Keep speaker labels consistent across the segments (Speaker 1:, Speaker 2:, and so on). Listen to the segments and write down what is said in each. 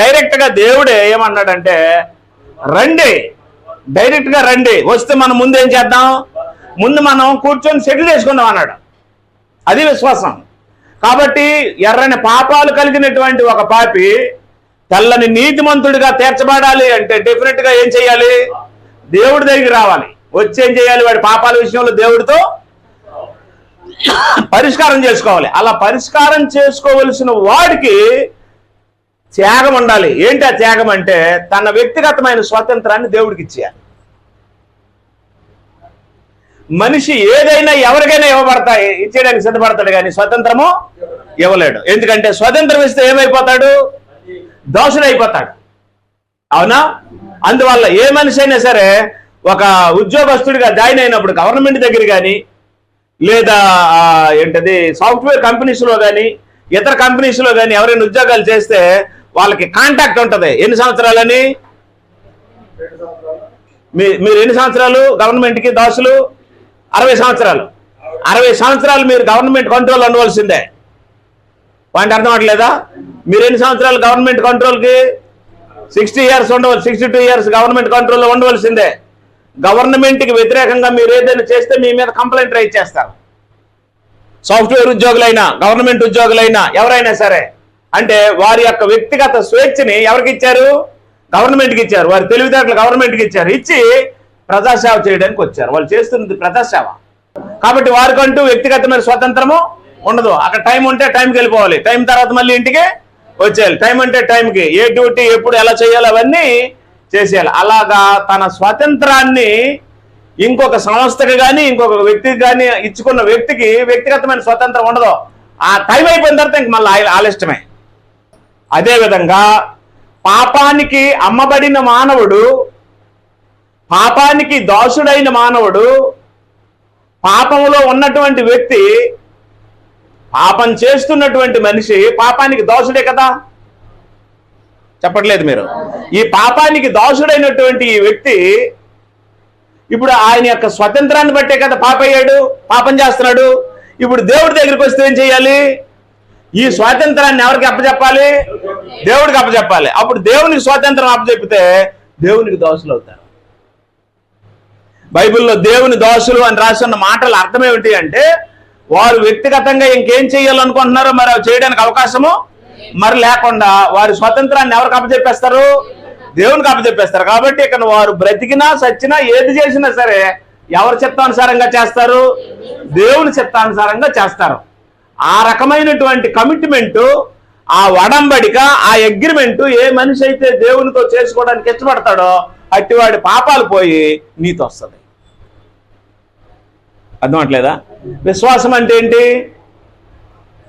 Speaker 1: డైరెక్ట్గా దేవుడే ఏమన్నాడంటే రండి డైరెక్ట్గా రండి వస్తే మనం ముందు ఏం చేద్దాం? ముందు మనం కూర్చొని సెటిల్ చేసుకుందాం అన్నాడు. అది విశ్వాసం. కాబట్టి ఎర్రని పాపాలు కలిగినటువంటి ఒక పాపి తెల్లని నీతిమంతుడిగా తీర్చబడాలి అంటే డెఫినెట్గా ఏం చేయాలి? దేవుడి దగ్గరికి రావాలి. వచ్చి ఏం చేయాలి? వాడి పాపాల విషయంలో దేవుడితో పరిష్కారం చేసుకోవాలి. అలా పరిష్కారం చేసుకోవలసిన వాడికి త్యాగం ఉండాలి. ఏంటి ఆ త్యాగం అంటే తన వ్యక్తిగతమైన స్వాతంత్రాన్ని దేవుడికి ఇచ్చేయాలి. మనిషి ఏదైనా ఎవరికైనా ఇవ్వబడతాయి. ఇచ్చేయడానికి సిద్ధపడతాడు కానీ స్వతంత్రము ఇవ్వలేడు. ఎందుకంటే స్వతంత్రం ఇస్తే ఏమైపోతాడు? దోషుడైపోతాడు అవునా? అందువల్ల ఏ మనిషి అయినా సరే ఒక ఉద్యోగస్తుడిగా జాయిన్ అయినప్పుడు గవర్నమెంట్ దగ్గర కానీ లేదా ఏంటది సాఫ్ట్వేర్ కంపెనీస్లో కానీ ఇతర కంపెనీస్లో కానీ ఎవరైనా ఉద్యోగాలు చేస్తే వాళ్ళకి కాంటాక్ట్ ఉంటుంది. ఎన్ని సంవత్సరాలని? మీ మీరు ఎన్ని సంవత్సరాలు గవర్నమెంట్కి దాసులు? అరవై సంవత్సరాలు. అరవై సంవత్సరాలు మీరు గవర్నమెంట్ కంట్రోల్ ఉండవలసిందే పాయింట్ అర్థం అవట్లేదా? మీరు ఎన్ని సంవత్సరాలు గవర్నమెంట్ కంట్రోల్కి సిక్స్టీ ఇయర్స్ ఉండవలసి సిక్స్టీ టూ ఇయర్స్ గవర్నమెంట్ కంట్రోల్లో ఉండవలసిందే. గవర్నమెంట్కి వ్యతిరేకంగా మీరు ఏదైనా చేస్తే మీ మీద కంప్లైంట్ రైజ్ చేస్తారు. సాఫ్ట్వేర్ ఉద్యోగులైనా గవర్నమెంట్ ఉద్యోగులైనా ఎవరైనా సరే అంటే వారి యొక్క వ్యక్తిగత స్వేచ్ఛని ఎవరికి ఇచ్చారు? గవర్నమెంట్కి ఇచ్చారు. వారి తెలివితేటలు గవర్నమెంట్కి ఇచ్చారు. ఇచ్చి ప్రజాసేవ చేయడానికి వచ్చారు. వాళ్ళు చేస్తున్నది ప్రజాసేవ. కాబట్టి వారికంటూ వ్యక్తిగతమైన స్వతంత్రము ఉండదు. అక్కడ టైం ఉంటే టైంకి వెళ్ళిపోవాలి. టైం తర్వాత మళ్ళీ ఇంటికి వచ్చేయాలి. టైం అంటే టైంకి ఏ డ్యూటీ ఎప్పుడు ఎలా చేయాలి అవన్నీ చేసేయాలి. అలాగా తన స్వాతంత్రాన్ని ఇంకొక సంస్థకి కానీ ఇంకొక వ్యక్తికి కానీ ఇచ్చుకున్న వ్యక్తికి వ్యక్తిగతమైన స్వతంత్రం ఉండదు. ఆ టైం అయిపోయిన తర్వాత ఇంక మళ్ళీ ఆలిష్టమే ఆలస్యమే. అదేవిధంగా పాపానికి అమ్మబడిన మానవుడు పాపానికి దాసుడైన మానవుడు పాపంలో ఉన్నటువంటి వ్యక్తి పాపం చేస్తున్నటువంటి మనిషి పాపానికి దోషుడే కదా? చెప్పట్లేదు మీరు. ఈ పాపానికి దోషుడైనటువంటి ఈ వ్యక్తి ఇప్పుడు ఆయన యొక్క స్వతంత్రాన్ని బట్టే కదా పాప అయ్యాడు పాపం చేస్తున్నాడు. ఇప్పుడు దేవుడి దగ్గరికి వస్తే ఏం చేయాలి? ఈ స్వాతంత్రాన్ని ఎవరికి అప్పచెప్పాలి? దేవుడికి అప్పచెప్పాలి. అప్పుడు దేవునికి స్వాతంత్రం అప్పచెప్పితే దేవునికి దోషులు అవుతారు. బైబిల్లో దేవుని దోషులు అని రాసి ఉన్న మాటల అర్థం ఏమిటి అంటే వారు వ్యక్తిగతంగా ఇంకేం చేయాలనుకుంటున్నారో మరి అవి చేయడానికి అవకాశము మరి లేకుండా వారి స్వతంత్రాన్ని ఎవరికి అప్పచెప్పేస్తారు? దేవునికి అప్పచెప్పేస్తారు. కాబట్టి ఇక్కడ వారు బ్రతికినా సచ్చినా ఏది చేసినా సరే ఎవరి చిత్తానుసారంగా చేస్తారు? దేవుని చిత్తానుసారంగా చేస్తారు. ఆ రకమైనటువంటి కమిట్మెంట్ ఆ వడంబడిక ఆ అగ్రిమెంట్ ఏ మనిషి అయితే దేవునితో చేసుకోవడానికి ఇష్టపడతాడో అట్టివాడి పాపాలు పోయి నీతో వస్తుంది. అర్థమవట్లేదా? విశ్వాసం అంటే ఏంటి?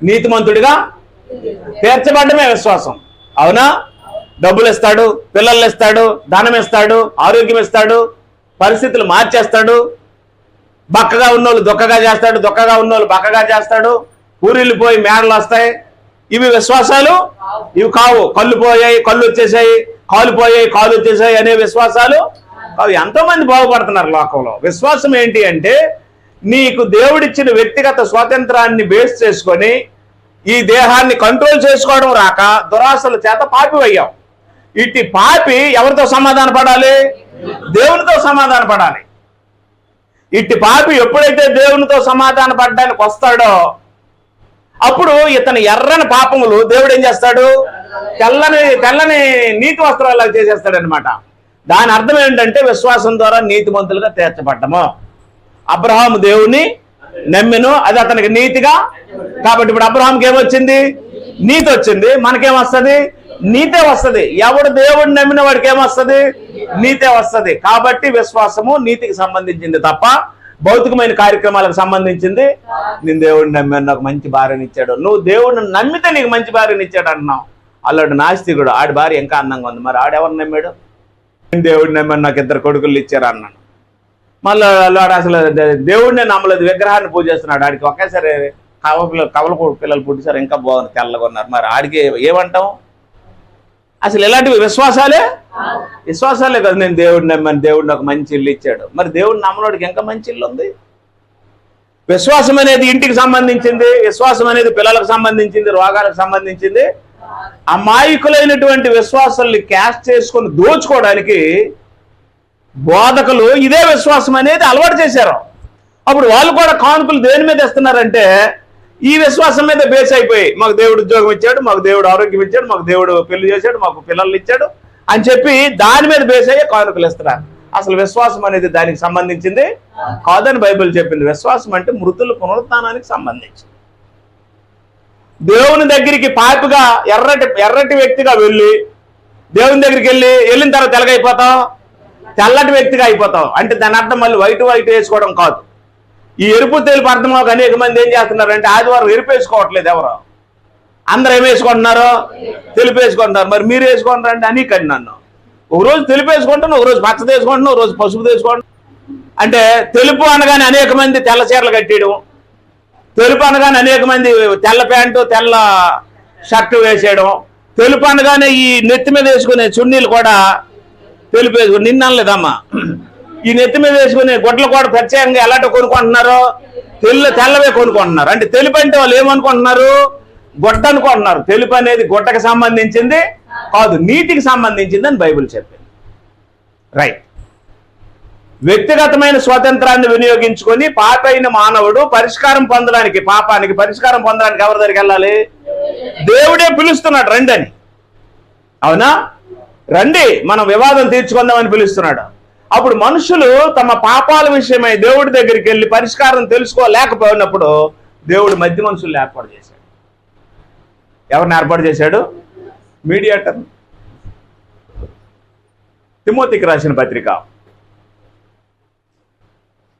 Speaker 1: నీతిమంతుడిగా తీర్చబడ్డమే విశ్వాసం. అవునా? డబ్బులు ఇస్తాడు పిల్లలు ఇస్తాడు ధనం ఇస్తాడు ఆరోగ్యం ఇస్తాడు పరిస్థితులు మార్చేస్తాడు బక్కగా ఉన్నోళ్ళు దుక్కగా చేస్తాడు దుక్కగా ఉన్నోళ్ళు బక్కగా చేస్తాడు ఊరిల్లు పోయి మేడలు వస్తాయి. ఇవి విశ్వాసాలు? ఇవి కావు. కళ్ళు పోయాయి కళ్ళు వచ్చేసాయి కాలు పోయాయి కాలు వచ్చేసాయి అనే విశ్వాసాలు అవి ఎంతోమంది బాగుపడుతున్నారు లోకంలో. విశ్వాసం ఏంటి అంటే నీకు దేవుడిచ్చిన వ్యక్తిగత స్వాతంత్రాన్ని బేస్ చేసుకొని ఈ దేహాన్ని కంట్రోల్ చేసుకోవడం రాక దురాశల చేత పాపి అయ్యావు ఇట్టి పాపి ఎవరితో సమాధాన పడాలి దేవునితో సమాధాన పడాలి ఇట్టి పాపి ఎప్పుడైతే దేవునితో సమాధాన పడ్డానికి వస్తాడో అప్పుడు ఇతని ఎర్రని పాపములు దేవుడు ఏం చేస్తాడు? తెల్లని తెల్లని నీతి వస్త్రాలు చేసేస్తాడనమాట దాని అర్థం ఏంటంటే విశ్వాసం ద్వారా నీతిమంతులుగా తీర్చబడ్డము. అబ్రహాము దేవుని నమ్మెను అది అతనికి నీతిగా. కాబట్టి ఇప్పుడు అబ్రహాంకి ఏమొచ్చింది? నీతి వచ్చింది. మనకేం వస్తుంది నీతే వస్తుంది. ఎవడు దేవుడిని నమ్మిన వాడికి ఏమొస్తుంది? నీతే వస్తుంది. కాబట్టి విశ్వాసము నీతికి సంబంధించింది తప్ప భౌతికమైన కార్యక్రమాలకు సంబంధించింది. నేను దేవుడిని నమ్మాను నాకు మంచి భార్యని ఇచ్చాడు. నువ్వు దేవుడిని నమ్మితే నీకు మంచి భార్యని ఇచ్చాడు అంటున్నావు. అల్లాడు నాస్తికుడు ఆడి భార్య ఇంకా అందంగా ఉంది. మరి ఆడెవరు నమ్మాడు? నేను దేవుడిని నమ్మాను నాకు ఇద్దరు కొడుకులు ఇచ్చారు అన్నాను మళ్ళీ అల్లాడు అసలు దేవుడినే నమ్మలేదు. విగ్రహాన్ని పూజిస్తున్నాడు ఆడికి ఒకేసారి కవల పిల్లలు కవల పిల్లలు పుట్టిసారు ఇంకా బాగుంది తెల్లగా ఉన్నారు. మరి ఆడికి ఏమంటాం అసలు ఇలాంటివి విశ్వాసాలే? విశ్వాసాలే కదా నేను దేవుడిని నమ్మాను. దేవుడు నాకు మంచి ఇల్లు ఇచ్చాడు. మరి దేవుడిని నమ్మనోడికి ఇంకా మంచి ఇల్లు ఉంది? విశ్వాసం అనేది ఇంటికి సంబంధించింది విశ్వాసం అనేది పిల్లలకు సంబంధించింది రోగాలకు సంబంధించింది. అమాయకులైనటువంటి విశ్వాసాల్ని క్యాష్ చేసుకొని దోచుకోవడానికి బోధకులు ఇదే విశ్వాసం అనేది అలవాటు చేశారు. అప్పుడు వాళ్ళు కూడా కానుకలు దేని మీద ఇస్తున్నారంటే ఈ విశ్వాసం మీద బేస్ అయిపోయి మాకు దేవుడు ఉద్యోగం ఇచ్చాడు మాకు దేవుడు ఆరోగ్యం ఇచ్చాడు మాకు దేవుడు పెళ్ళి చేశాడు మాకు పిల్లల్ని ఇచ్చాడు అని చెప్పి దాని మీద బేస్ అయ్యే కానుకలు ఇస్తున్నారు. అసలు విశ్వాసం అనేది దానికి సంబంధించింది కాదని బైబిల్ చెప్పింది. విశ్వాసం అంటే మృతుల పునరుత్నానికి సంబంధించింది. దేవుని దగ్గరికి పాపగా ఎర్రటి ఎర్రటి వ్యక్తిగా వెళ్ళి దేవుని దగ్గరికి వెళ్ళి వెళ్ళిన తర్వాత తెల్లగైపోతాం తెల్లటి వ్యక్తిగా అయిపోతాం. అంటే దాని అర్థం మళ్ళీ వైట్ వైట్ వేసుకోవడం కాదు. ఈ ఎరుపు తెలుపు అర్థం ఒక అనేక మంది ఏం చేస్తున్నారు అంటే ఆదివారం ఎరుపు వేసుకోవట్లేదు ఎవరు? అందరు ఏం వేసుకుంటున్నారు? తెలుపు వేసుకుంటున్నారు మరి మీరు వేసుకుంటారు అంటే అని కడి నన్ను. ఒక రోజు తెలుపు వేసుకుంటాను ఒక రోజు పచ్చ వేసుకుంటున్నాను రోజు పసుపు వేసుకుంటాను అంటే తెలుపు అనగానే అనేక మంది తెల్ల చీరలు కట్టేయడం. తెలుపు అనగానే అనేక మంది తెల్ల ప్యాంటు తెల్ల షర్టు వేసేయడం. తెలుపు అనగానే ఈ నెత్తి మీద వేసుకునే చున్నీలు కూడా తెలుపు వేసుకుని నిన్న అనలేదమ్మా ఈ నెత్తి మీద వేసుకునే గుడ్లు కూడా ప్రత్యేకంగా ఎలాంటి కొనుక్కుంటున్నారు తెల్ల తెల్లవే కొనుక్కుంటున్నారు. అంటే తెలుపు అంటే వాళ్ళు ఏమనుకుంటున్నారు? గుడ్డ అనుకుంటున్నారు. తెలుపు అనేది గుడ్డకు సంబంధించింది కాదు నీటికి సంబంధించింది అని బైబిల్ చెప్పింది. రైట్ వ్యక్తిగతమైన స్వాతంత్రాన్ని వినియోగించుకొని పాపైన మానవుడు పరిష్కారం పొందడానికి పాపానికి పరిష్కారం పొందడానికి ఎవరి దగ్గరికి వెళ్ళాలి? దేవుడే పిలుస్తున్నాడు రండి అని. అవునా? రండి మనం వివాదం తీర్చుకుందామని పిలుస్తున్నాడు. అప్పుడు మనుషులు తమ పాపాల విషయమై దేవుడి దగ్గరికి వెళ్ళి పరిష్కారం తెలుసుకోలేకపోయినప్పుడు దేవుడు మధ్య మనుషుల్ని ఏర్పాటు చేశాడు. ఎవరిని ఏర్పాటు చేశాడు? మీడియాటర్ తిమోతికి రాసిన పత్రిక.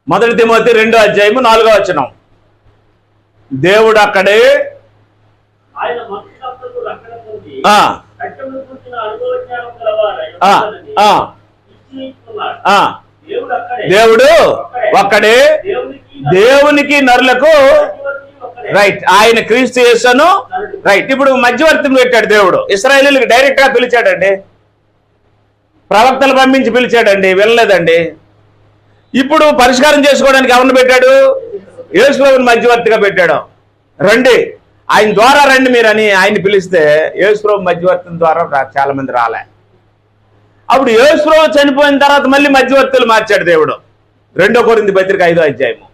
Speaker 1: మొదటి తిమోతి రెండో అధ్యాయము నాలుగో వచనం. దేవుడు అక్కడే
Speaker 2: ఆయన దేవుడు
Speaker 1: ఒక్కడే.
Speaker 2: దేవునికి
Speaker 1: నరులకు. రైట్. ఆయన క్రీస్తు చేశాను రైట్. ఇప్పుడు మధ్యవర్తిని పెట్టాడు దేవుడు. ఇస్రాయేలీలకు డైరెక్ట్గా పిలిచాడండి. ప్రవక్తలు పంపించి పిలిచాడండి. వెళ్ళలేదండి ఇప్పుడు పరిష్కారం చేసుకోవడానికి ఎవరిని పెట్టాడు? యేసుప్రభుని మధ్యవర్తిగా పెట్టాడు. రండి. ఆయన ద్వారా రండి మీరు అని ఆయన పిలిస్తే యేసుప్రభు మధ్యవర్తి ద్వారా చాలా మంది రాలే. అప్పుడు యేసుప్రభు చనిపోయిన తర్వాత మళ్ళీ మధ్యవర్తులు మార్చాడు దేవుడు. రెండో కొరింది పత్రిక ఐదో అధ్యాయము.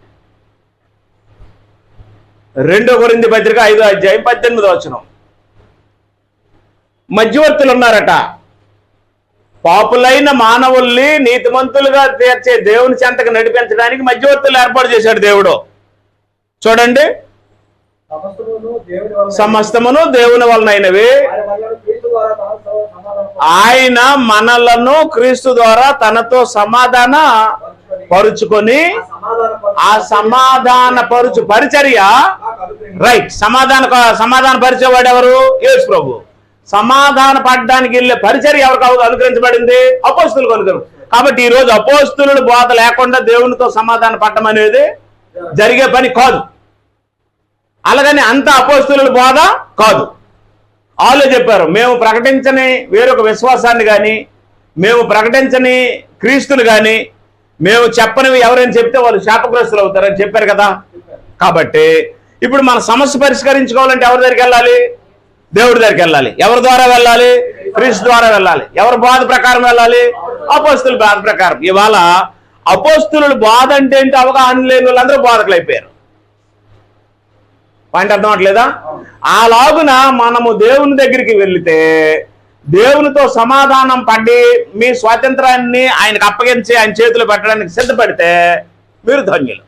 Speaker 1: రెండో కొరింది పత్రిక ఐదో అధ్యాయం పద్దెనిమిదో వచనం. మధ్యవర్తులు ఉన్నారట. పాపులైన మానవుల్ని నీతిమంతులుగా తీర్చే దేవుని చెంతకు నడిపించడానికి మధ్యవర్తులు ఏర్పాటు చేశాడు దేవుడు. చూడండి.
Speaker 3: సమస్తమును దేవుని వలన
Speaker 1: సమస్తమును దేవుని వలనైనవి.
Speaker 3: ఆయన మనలను క్రీస్తు ద్వారా తనతో సమాధాన
Speaker 1: పరుచుకొని
Speaker 3: ఆ
Speaker 1: సమాధాన పరుచు పరిచర్య రైట్ సమాధాన సమాధాన పరిచేవాడు ఎవరు? యేసు ప్రభు. సమాధాన పడడానికి వెళ్ళే పరిచర్య ఎవరికి అనుకరించబడింది అనుగ్రహించబడింది? అపోస్తులకు అనుగ్రహం. కాబట్టి ఈ రోజు అపోస్తులు బోధ లేకుండా దేవునితో సమాధాన పడడం అనేది జరిగే పని కాదు. అలాగని అంత అపోస్తుల బోధ కాదు. వాళ్ళు చెప్పారు మేము ప్రకటించని వేరొక విశ్వాసాన్ని కానీ మేము ప్రకటించని క్రీస్తులు కానీ మేము చెప్పనివి ఎవరైనా చెప్తే వాళ్ళు శాపగ్రస్తులు అవుతారని చెప్పారు కదా. కాబట్టి ఇప్పుడు మన సమస్య పరిష్కరించుకోవాలంటే ఎవరి దగ్గరికి వెళ్ళాలి? దేవుడి దగ్గరికి వెళ్ళాలి. ఎవరి ద్వారా వెళ్ళాలి? క్రీస్తు ద్వారా వెళ్ళాలి. ఎవరి బాధ ప్రకారం వెళ్ళాలి? అపోస్తుల బాధ ప్రకారం. ఇవాళ అపోస్తులు బాధ అంటే ఏంటి? అవగాహన లేని వాళ్ళందరూ బాధకులు అయిపోయారు పాయింట్ అర్థం అవట్లేదా? అలాగున మనము దేవుని దగ్గరికి వెళితే దేవునితో సమాధానం పడి మీ స్వాతంత్రాన్ని ఆయనకు అప్పగించి ఆయన చేతులు పెట్టడానికి సిద్ధపడితే మీరు ధన్యులు.